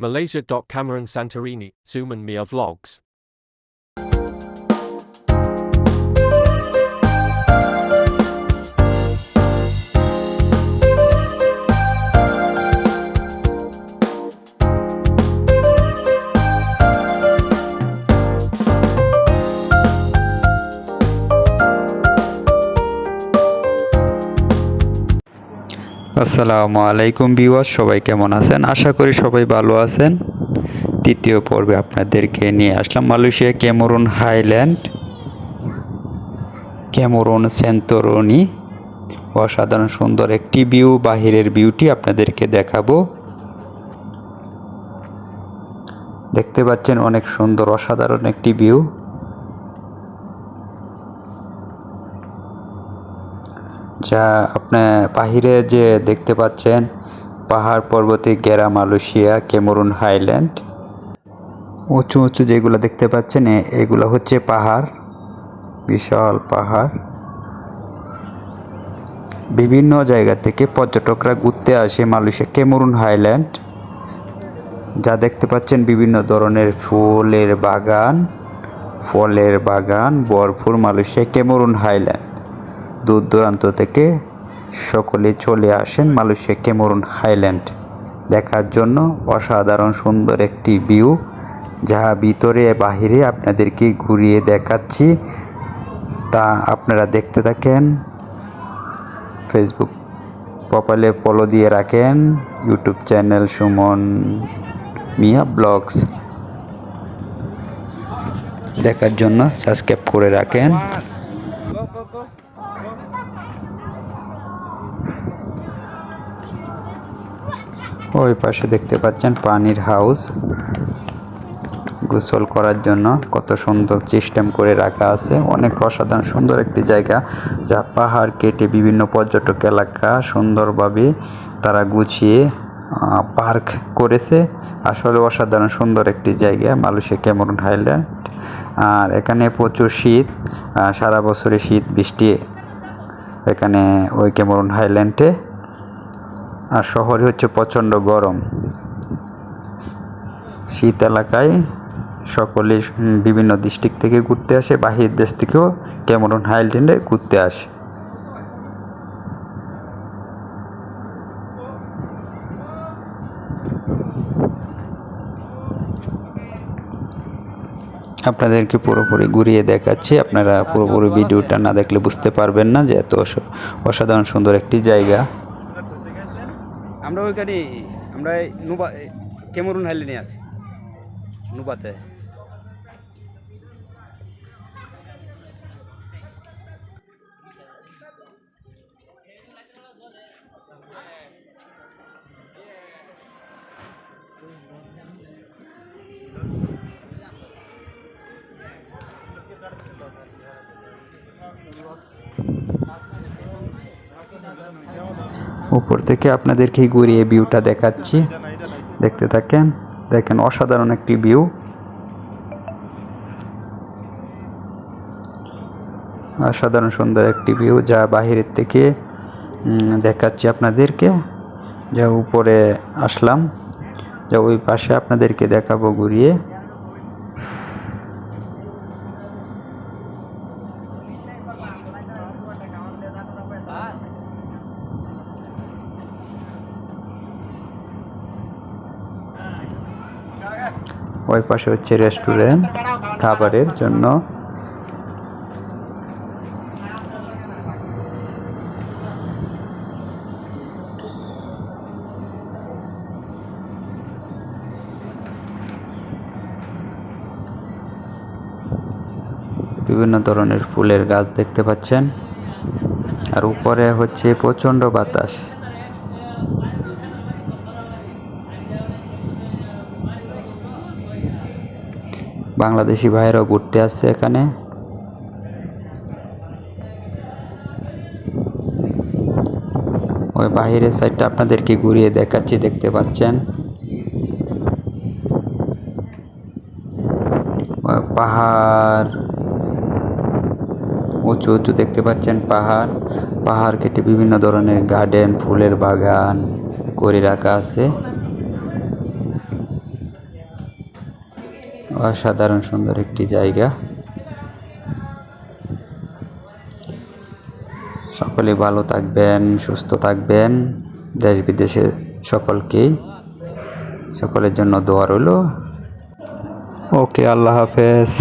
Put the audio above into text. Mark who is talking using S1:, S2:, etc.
S1: Malaysia. Cameron Santorini, Zoom and Mia Vlogs.
S2: আসসালামু আলাইকুম বিওয়াস সবাই কেমন আছেন? আশা করি সবাই ভালো আছেন। তৃতীয় পর্বে আপনাদেরকে নিয়ে আসলাম মালয়েশিয়া ক্যামরুন হাইল্যান্ড, ক্যামরুন সেন্তরনি অসাধারণ সুন্দর একটি ভিউ, বাহিরের ভিউটি আপনাদেরকে দেখাবো। দেখতে পাচ্ছেন অনেক সুন্দর, অসাধারণ একটি ভিউ। যা আপনি বাহিরে যে দেখতে পাচ্ছেন, পাহাড় পর্বতে ঘেরা মালয়েশিয়া কেমরুন হাইল্যান্ড। উঁচু উঁচু যেগুলো দেখতে পাচ্ছেন এগুলো হচ্ছে পাহাড়, বিশাল পাহাড়। বিভিন্ন জায়গা থেকে পর্যটকরা ঘুরতে আসে মালয়েশিয়া কেমরুন হাইল্যান্ড। যা দেখতে পাচ্ছেন বিভিন্ন ধরনের ফুলের বাগান, ফলের বাগান বরফুর মালয়েশিয়া কেমরুন হাইল্যান্ড। দূর দূরান্ত থেকে সকলে চলে আসেন মালয়েশিয়া কেমরুন হাইল্যান্ড। দেখার জন্য অসাধারণ সুন্দর একটি ভিউ যা ভিতরে বাহিরে আপনাদেরকে ঘুরিয়ে দেখাচ্ছি। তা আপনারা দেখতে থাকেন ফেসবুক প্রোফাইলে ফলো দিয়ে রাখেন YouTube channel Suman Miah vlogs. দেখার জন্য সাবস্ক্রাইব করে রাখেন। ওই পাশে দেখতে পাচ্ছেন পানির হাউস। গোসল করার জন্য কত সুন্দর সিস্টেম করে রাখা আছে। অনেক অসাধারণ, সুন্দর একটি জায়গা যা পাহাড় কেটে বিভিন্ন পর্যটক এলাকা সুন্দরভাবে তারা গুছিয়ে পার্ক করেছে। আসলে অসাধারণ, সুন্দর একটি জায়গা, মালয়েশিয়া ক্যামরুন হাইল্যান্ড। আর এখানে প্রচুর শীত সারা বছরে শীত বৃষ্টি এখানে ওই ক্যামরুন হাইল্যান্ডে আর শহরে হচ্ছে প্রচণ্ড গরম। শীত এলাকায় সকলে বিভিন্ন ডিস্ট্রিক্ট থেকে ঘুরতে আসে বাহির দেশ থেকেও ক্যামরন হাইল্যান্ডে ঘুরতে আসে। আপনাদেরকে পুরোপুরি ঘুরিয়ে দেখাচ্ছি। আপনারা পুরোপুরি ভিডিওটা না দেখলে বুঝতে পারবেন না যে এত অসাধারণ সুন্দর একটি জায়গা।
S3: আমরা ওইখানে আমরা এই নুবা এই ক্যামেরুন হাইল্যান্ডে আছি নুবাতে।
S2: উপর থেকে আপনাদেরকে ঘুরিয়ে ভিউটা দেখাচ্ছি। দেখতে থাকেন, দেখেন অসাধারণ একটি ভিউ অসাধারণ সুন্দর একটি ভিউ যা বাহিরের থেকে দেখাচ্ছি আপনাদেরকে। যা উপরে আসলাম, যা ওই পাশে আপনাদেরকে দেখাবো ঘুরিয়ে ওই পাশে হচ্ছে রেস্টুরেন্ট খাবারের জন্য। বিভিন্ন ধরনের ফুলের গাছ দেখতে পাচ্ছেন। আর উপরে হচ্ছে প্রচণ্ড বাতাস। বাংলাদেশি ভাইরাও ঘুরতে আসছে এখানে। ওই বাহিরের সাইডটা আপনাদেরকে ঘুরিয়ে দেখাচ্ছি, দেখতে পাচ্ছেন। পাহাড়, উঁচু উঁচু দেখতে পাচ্ছেন পাহাড়। পাহাড় কেটে বিভিন্ন ধরনের গার্ডেন ফুলের বাগান করে রাখা আছে। অসাধারণ সুন্দর একটি জায়গা। সকলে ভালো থাকবেন, সুস্থ থাকবেন। দেশ বিদেশে সকলকেই, সকলের জন্য দোয়া রইল। ওকে, আল্লাহ হাফেজ।